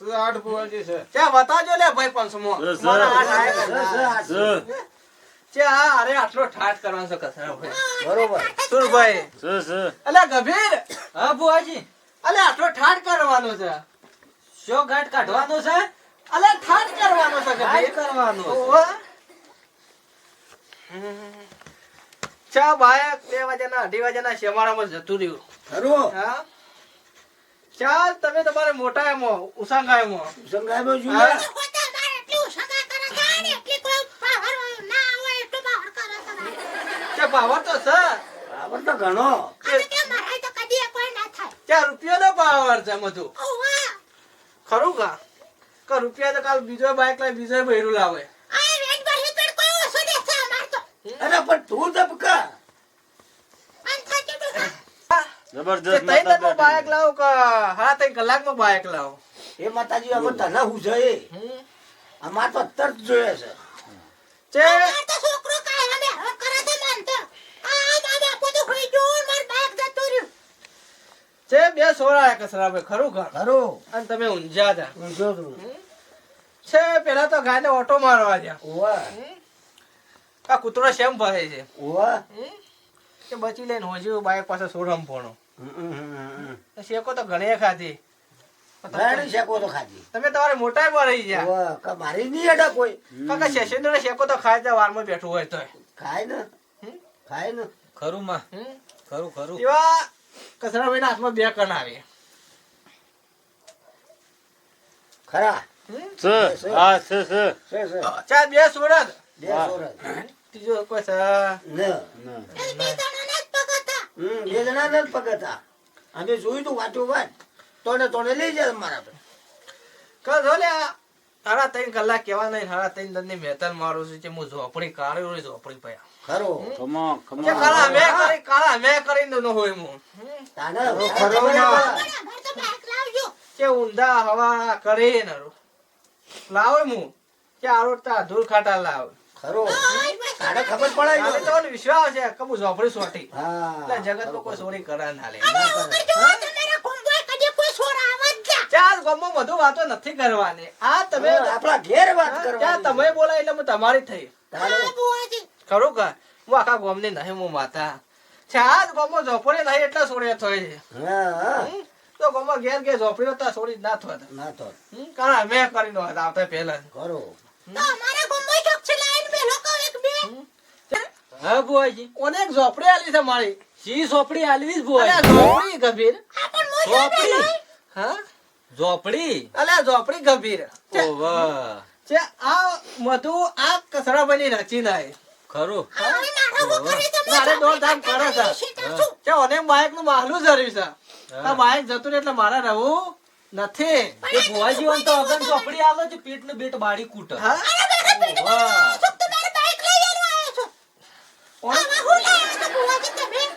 આઠ ભુવાજી છે? ચા બતાજો લે ભાઈ પંચમો. સર, આ અરે આટલો ઠાઠ કરવાનો છે કસરા ભાઈ. બરોબર. સુરભાઈ સ સ અલ્યા ગભીર. હા બુઆજી અલ્યા આટલો ઠાઠ કરવાનો છે. શો ઘાટ કાઢવાનો છે? અલ્યા ઠાઠ કરવાનો છે ગભીર. કરવાનું ચા બાયક બે વાગ્યાના અઢી વાગ્યાના શેમાળામાં જતું રહ્યું. ખરું. હા. ચાલ તમે તમારે મોટા એમો ઉસંગા એમો ઉસંગા એમો જુઓ. પાવર તો છે. પાવર તો ઘણો. ત્યાં રૂપિયો નો પાવર છે મધુ ખરું કા? કે રૂપિયા તો કાલ બીજો બાઈક લાવી બીજો ભૈરું લાવે. અરે પણ તું ધબકા જબરજસ્ત તે તઈ માતા બાઈક લાવો કે હા તઈ કલાકમાં બાઈક લાવો? એ માતાજી હવે તને હું. છે. એ અમાર તો તરત જોઈએ છે ચે ચે બે સોળા કસરા ભાઈ ખરું ઘર? ખરું. અને તમે ઊંઝા જા. તું છે. પેલા તો ગાયને ઓટો મારવા જા ઓવા. આ કૂતરો શેમ ભરે છે? ઓવા. કે બચી લઈને હોજ્યું બાઈક પાસે સોરમ હમ. શેકો તો ઘણી ખાધી. ઘણી શેકો તો ખાધી. તમે તમારે મોટા પર રહી ગયા. મારી નહીં અડા કોઈ. કાકા શેષેન્દ્ર શેકો તો ખાય તો વારમાં બેઠું હોય તો ખાય ને. ખાય ને. ખરું માં. ખરું ખરું. એવા કસરાભાઈ હાથમાં બે કણ આવે. ખરા? ચાર બે સુરત બે સોરસ ત્રીજો કોઈ છે ને. ના. હમ બે જણા ને જ પગતા અમે જોયું તું વાંચું વાત તોડે તોને લઈ જાય મારા કહો કહો લે હારા ત્રણ કલાક કેવા નહીં હારા ત્રણ દંડની મહેતલ મારું છું કે હું ઝોપડી કાઢી હોય ઝોપડી પયા ખરો. ખમો ખમો. કાળા અમે કરી કાળા અમે કરીને ન હોય હું. તાને ખરો ના. કે ઊંધા હવા કરીને લાવે હું. કે આરોટતા ધૂળ ખાટા લાવે. ખરો. તાને ખબર પડે તો વિશ્વાસ છે કે હું ઝોપડી સોટી. હા એટલે જગતમાં કોઈ ચોરી કરા ના લે. ચાલ ગમો બધું વાતો નથી કરવાની. આ તમે આપણા ઘેર વાત હા, ત્યાં તમે બોલાય એટલે હું તમારી થઈ. ખરું કા? હું આખા ગોમની નહીં હું માતા. ચાર ગોમો ઝોપડી નહીં એટલે છોડે થઈ છે. તો ગોમો ઘેર ઘેર ઝોપડી તો સોડી ના થોત ના તો કારણ અમે કરી નો આવતા પહેલા હા બુઆજી ઓને એક ઝોપડી આલી છે મારી. સી સોપડી આલવી જ બુઆજી ઝોપડી ગભીર. ઝોપડી? હા? ઝોપડી? અલે ઝોપડી ગભીર. છે. ઓવા છે આ મધુ આ કસરા બની રચી નાય ખરું. મારે કરે છે. ઓને નું માહલું જરૂરી છે. આ બાઈક જતું એટલે મારે રહું નથી. એ બુઆજી તો અગન ઝોપડી આલો છે પેટ ને બેટ બાળી કૂટ. હા? વાહ.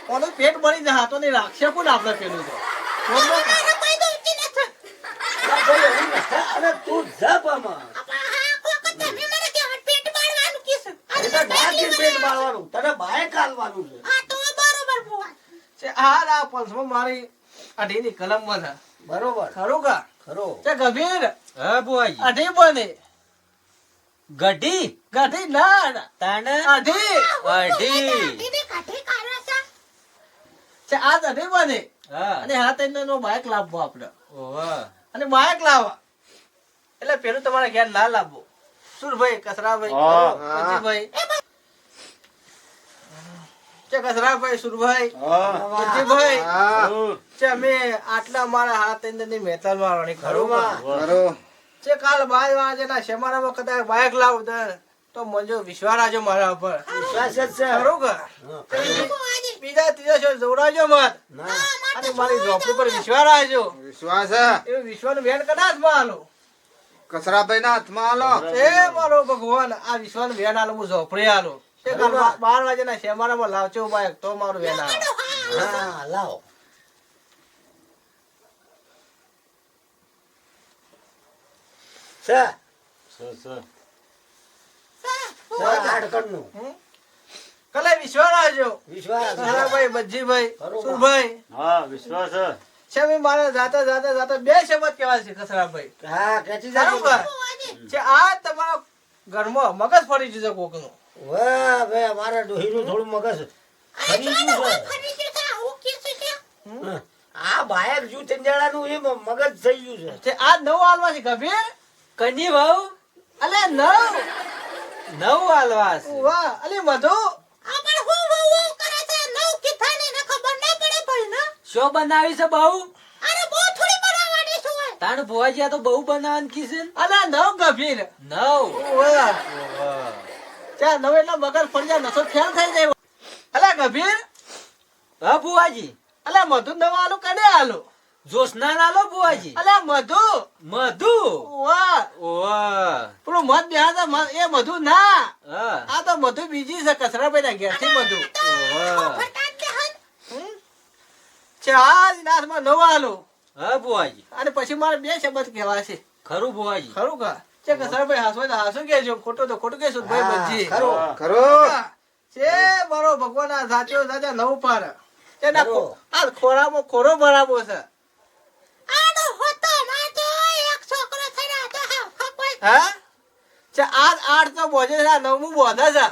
ઓનું પેટ ભરી જાય તો નહીં રાખશે. કોણ આપણે પેલું તો? અરે તું તો પેટ બાળવાનું. તને બાય કાલવાનું છે. છે આ રા પંચમો મારી અઢીની કલમમાં છે. બરોબર. ખરું કા? ખરો. છે ગભીર? હા બુઆજી અઢી બને. ગઢી ગઢી ના ના. અઢી અઢી. છે. આ અઢી બને. હા. અને નો બાઇક લાવવો આપણે. અને બાઇક લાવવા. એટલે પેલું તમારે ઘેર ના લાવવો. સુરભાઈ કસરાભાઈ. ભાઈ. છે કસરાભાઈ સુરભાઈ? હા. ભાઈ છે અમે આટલા મારા હાથની મહેતા વાળવાની ખરું ખરું છે કાલ બાર વાગે ના શેમારામાં કદાચ બાઇક લાવ તો મજો વિશ્વાસ રાજો મારા ઉપર. વિશ્વાસ જ છે. ખરું કે? બીજા ત્રીજા છો જોડાજો મત અને મારી ઝોપડી પર વિશ્વાસ રાજો વિશ્વાસ એ વિશ્વાસ વેણ કદાચમાં આલો. કચરાભાઈ ના હાથમાં હાલો એ મારો ભગવાન આ વિશ્વાસ વેણ હાલો હું ઝોપડી તે બા- બાર વાગે ના શેમારામાં લાવજો બાઈક તો મારું વેણ હાલો હા લાવો. છે? સ સ કલે વિશ્વાસ વિશ્વાસ ભાઈ બજીભાઈ ખરું. હા વિશ્વાસ હે. મારે જાતા જાતા જાતા બે શબ્દ કહેવાય છે કસરાભાઈ હા ખેંચી જાય છે આ તમારા ઘરમાં મગજ ફરી જશે કોકનું. વાહ ભાઈ અમારે ડોહીનું થોડું મગજ ફરી ગયું છે. આ બાયક જુ ચંજાળાનું એ મગજ થઈ ગયું છે આ નવ હાલમાં છે ગભીર? કની ભાવ અલે નવ. નવ આલવાસ. વાહ અલે મધુ શો બનાવી છે બહુ? તાણ ભુવાજી આ તો બહુ બનાવન કીધું ને. અલે નવ ગભીર. નવ. વાહ. ચા નવ એટલે મગર ફરી નસો ફેલ થઈ જાય. અલે ગભીર. હા ભુવાજી. અલે મધુ નવ આલુ કને આલુ? જોશના ના લો બુવાજી અલે મધુ. મધુ. ઓવા. પેલું મધ મધ એ મધુ ના. આ તો મધુ બીજી છે કસરાભાઈ ના ઘેરથી મધુ. ઓવા. નાથમાં નવ આલુ. હા ભુવાજી. અને પછી મારે બે શબ્દ કહેવા છે. ખરું બુવાજી ખરું કા? છે કસરાભાઈ હાસુ તો હાસો કેજો ખોટો તો ખોટું કેશું ભાઈ બજી ખરું. ખરું. છે મારો ભગવાન આ સાચો સાચા નવ પાર. એના ખરું. આ ખોરામાં ખોરો બરાબર છે. હા? છે આ આઠ તો બોજે છે નવમું બોધા છે.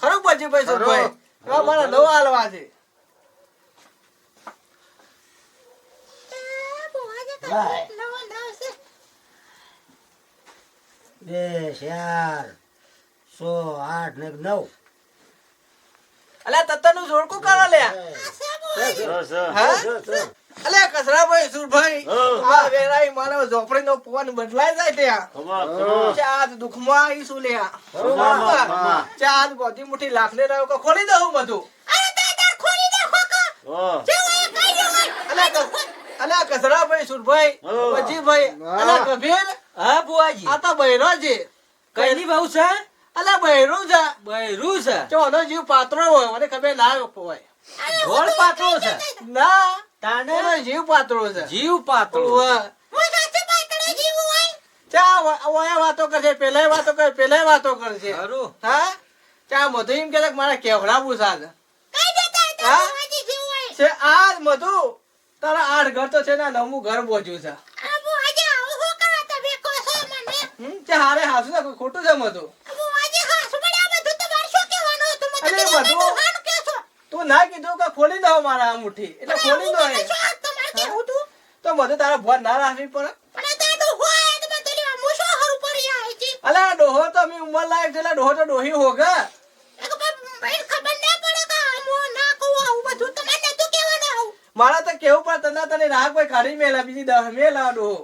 ખરું બોજે ભાઈ ખરું. સુરભાઈ મારા નવ હાલવા છે. બે ચાર સો આઠ ને નવ. અલ્યા તત્તરનું જોડકું કરો લે સ સ હા? અલ્યા કસરાભાઈ સુરભાઈ હા. આ વેરાઈ માનવ ઝોપડીનો પવન બદલાઈ જાય ત્યાં. ચાર દુઃખમાં આવીશું લે ખરું ખમા, બા? ખમા. ગોધી મુઠ્ઠી લાખને રહ્યો કે ખોલી દઉં બધું? કસરાભાઈ સુરભાઈ હા. વજીભાઈ હા. અલ્યા કબીર હા ભુવાજી. આ તો બૈરો છે. કઈની ભાવ છે? અલે બૈરું છે. બૈરું છે. ચોનો જીવ પાત્રો હોય મને ખબર ના હોય. ગોળ પાતળો છે. ના. તાને જીવ પાતળો છે. જીવ પાતળો. ચા વાતો કરશે પેલાય વાતો કરે પેલા વાતો કરશે. હા? ચા મધુ એમ કે કે મારે કેવડાવવું સાદ છે આ મધુ તારા આઠ ઘર તો છે ને આ ઘર બોજ્યું છે. હમ? છે હારે હાસુ ને ખોટું છે મધુ? અરે બધું તું ના કીધું કે ખોલી દો મારા આ મુઠ્ઠી. એટલે ખોલી દો એ. તો બધું તારા ભોન ના રાખવી પડે. અલા ડોહો તો અમે ઉંમર લાયક છે એટલે ડોહો તો ડોહી હોગા. મારા તો કેવું પડે તને તને રાહ કોઈ કાઢી મેલા બીજી દહ મેલા ડોહો.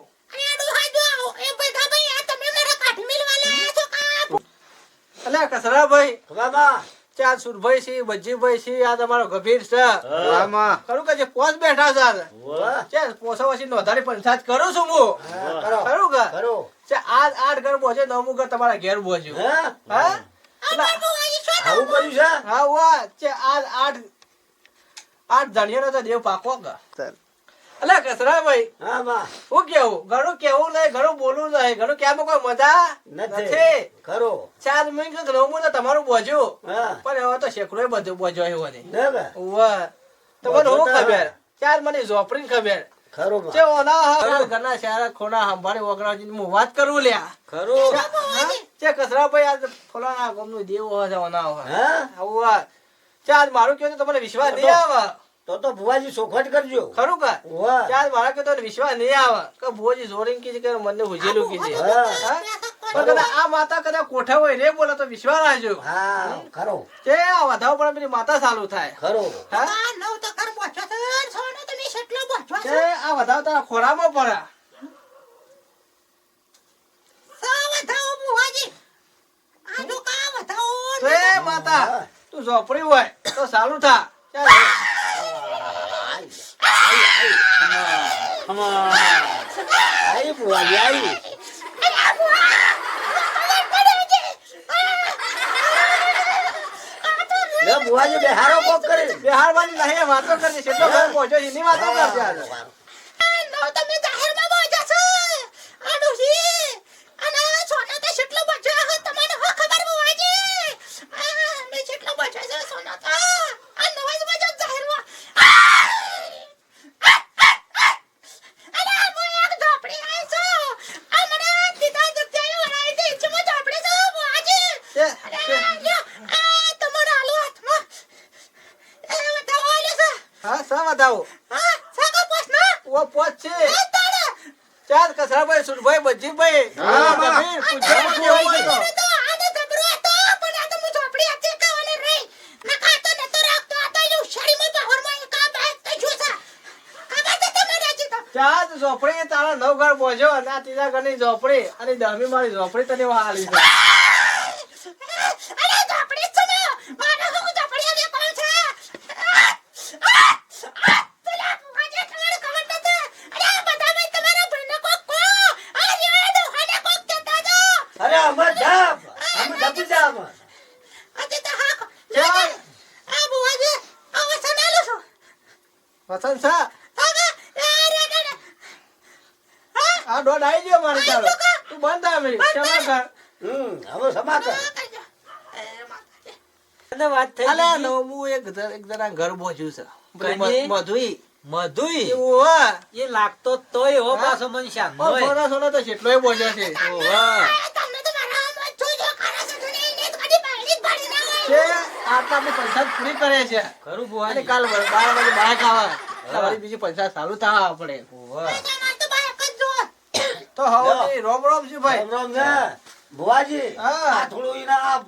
અલ્યા કસરાભાઈ ભાઈ બા? ચાર સુરભાઈ છે બજીભાઈ છે આ તમારો ગભીર છે. ખરું કે પોસ બેઠા છે છે પોસા વચ્ચે નોંધારી પંચાયત કરું છું હું. ખરું કે? છે આઠ આઠ ઘર બોજે નવમું ઘર તમારા ઘેર બોજ્યું હા? હા? આવું કર્યું છે? હા વાહ. છે આઠ આઠ આઠ ધણિયાનો તો દેવ પાકો કે. અલ્યા કસરાભાઈ હા બા. હું કેવું? ઘણું કેવું નહીં ઘણું બોલવું નહીં. ઘણું કેમ કોઈ મજા નથી. ખરો. ચાર મિનિટ નવમું તો તમારું બોજો. પણ હવે તો શેકડો બધું બોજો એવો ને? વાહ તમને હું ખબર? ચાર મને ઝોપડી ખબર. ખરો છે ઓના હા ઘરના સારા ખોના સંભાળી વગરાજી હું વાત કરું લ્યા. ખરું? છે કસરાભાઈ આ ફલાણા ગામનું દેવ હોય છે ઓના હા? આવું ચાર મારું કહેવું તો તમને વિશ્વાસ નહીં આવે. તો તો ભુવાજી સોખવટ કરજો. ખરું કા? વાહ. ચાર મારા કે તો વિશ્વાસ નહીં આવે. કે ભુવાજી જોરીને કીધું કે મને હુજેલું કીધું હા. હા? પણ કદાચ આ માતા કદાચ કોઠા હોય રે બોલે તો વિશ્વાસ રાખજો. હા ખરો. કે આ વધાવ પણ પેલી માતા ચાલુ થાય. ખરો. હા? કે આ વધાવ તારા ખોરામાં પડે. તો એ માતા તું ઝોપડી હોય તો સારું થા. ચાલ. ખમા આઈ ભુવાજી આઈ લે ભુવાજી બેહારો કોક કરી બિહારવાની નહીં વાતો કરજે કેટલો ઘર પહોંચ્યો છે એની વાતો કરજે આજે. હા સા બતાવો ઓ પોચ છે. ચાર પૂજા હોય તો. ચાર ઝોપડી તારા નવ ઘર બોજો અને આ ત્રીજા ઘરની ઝોપડી અને દહમી મારી ઝોપડી તને વાળી છે અરે અમાર જાપ અમે જપી જાપ ચાર પસંદ છે? આ દોઢ આવી ગયો મારી ચાલો. તું બંધ આવી ક્ષમા કર. હમ હવે સમાકર અને વાત થઈ અલે બીજી. નવમું એક એક જણા ઘર બોજ્યું છે. મધુઈ. મધુઈ? એવું એ લાગતો તોય હો? પાછો મને શાન ઓ, સોના સોના તો કેટલોય બોલ્યો છે. તે આટલા બધી પંચાયત પૂરી કરે છે. ખરું અને કાલ બાર વાગે બાઈક આવે એટલે બીજી પંચાયત ચાલુ થવા આપણે તો હવે રોમ રોમ છે ભાઈ. રામ રામ ને ભુવાજી આ થોડું એના આ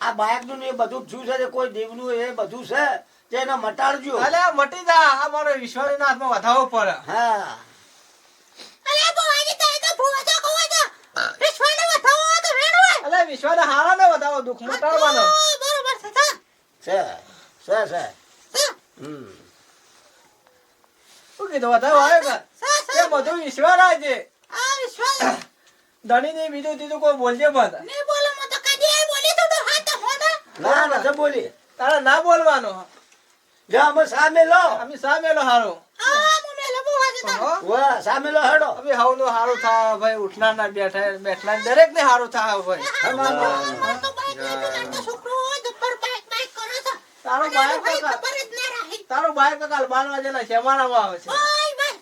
આ બાઇકનું એ બધું છે તે કોઈ દેવનું એ બધું છે તે એને મટાડજો. અલે મટી જા. આ મારો ઈશ્વરીના હાથમાં વધાવો પડે. હા. અલે વિશ્વાને હારા ને વધાવો દુઃખ મટાડવાનો. છે છે છે. હમ. શું કીધું વધાવો આવે કે? એ બધું ઈશ્વર આ છે? ધણી બીજું ત્રીજું કોઈ બોલજે મત ના નથી બોલી. તારા ના બોલવાનો. જો અમે સામે લો. અમે સામેલો હારો. હો? સામે લો હેડો. અમે હવનું હારું થાય ભાઈ ઉઠનારના બેઠા બેઠલા દરેક ને હારું થાય ભાઈ. તારો બાયો કાલ- તારો બાઈક તો કાલ બાર વાગ્યાના શેમાડામાં આવે છે.